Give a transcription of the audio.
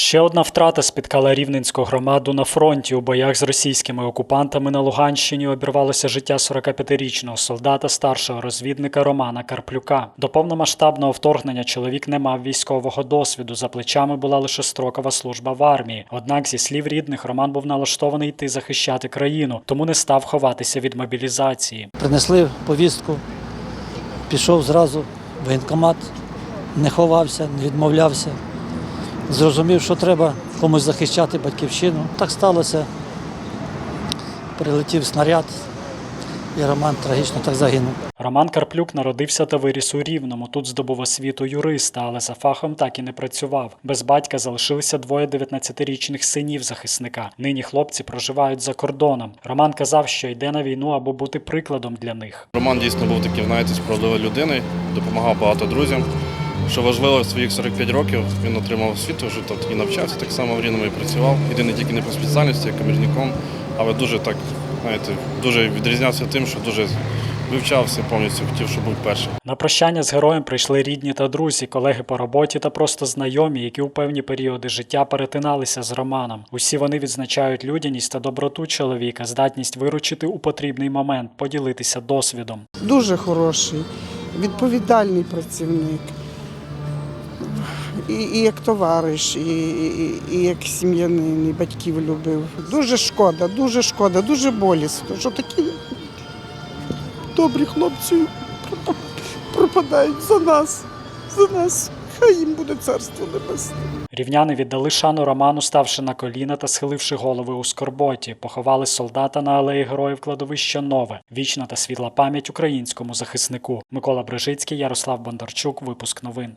Ще одна втрата спіткала рівненську громаду на фронті. У боях з російськими окупантами на Луганщині обірвалося життя 45-річного солдата старшого розвідника Романа Карплюка. До повномасштабного вторгнення чоловік не мав військового досвіду. За плечами була лише строкова служба в армії. Однак, зі слів рідних, Роман був налаштований йти захищати країну, тому не став ховатися від мобілізації. Принесли повістку, пішов зразу в воєнкомат, не ховався, не відмовлявся. Зрозумів, що треба комусь захищати батьківщину. Так сталося. Прилетів снаряд, і Роман трагічно так загинув. Роман Карплюк народився та виріс у Рівному. Тут здобув освіту юриста, але за фахом так і не працював. Без батька залишилися двоє 19-річних синів захисника. Нині хлопці проживають за кордоном. Роман казав, що йде на війну, аби бути прикладом для них. Роман дійсно був таким, знаєте, справедливою людиною, допомагав багато друзям. Що важливо, в своїх 45 років він отримав освіту, вже тут і навчався, так само в Рівному і працював. Єдине тільки не по спеціальності, як комірником, але дуже так, знаєте, дуже відрізнявся тим, що дуже вивчався повністю, хотів, щоб був перший. На прощання з героєм прийшли рідні та друзі, колеги по роботі та просто знайомі, які у певні періоди життя перетиналися з Романом. Усі вони відзначають людяність та доброту чоловіка, здатність виручити у потрібний момент, поділитися досвідом. Дуже хороший, відповідальний працівник. І, і як товариш, і, і, і як сім'янин, і батьків любив. Дуже шкода, дуже шкода, дуже болісно, що такі добрі хлопці пропадають за нас, за нас. Хай їм буде царство небесне. Рівняни віддали шану Роману, ставши на коліна та схиливши голови у скорботі. Поховали солдата на алеї героїв кладовища Нове. Вічна та світла пам'ять українському захиснику. Микола Брижицький, Ярослав Бондарчук. Випуск новин.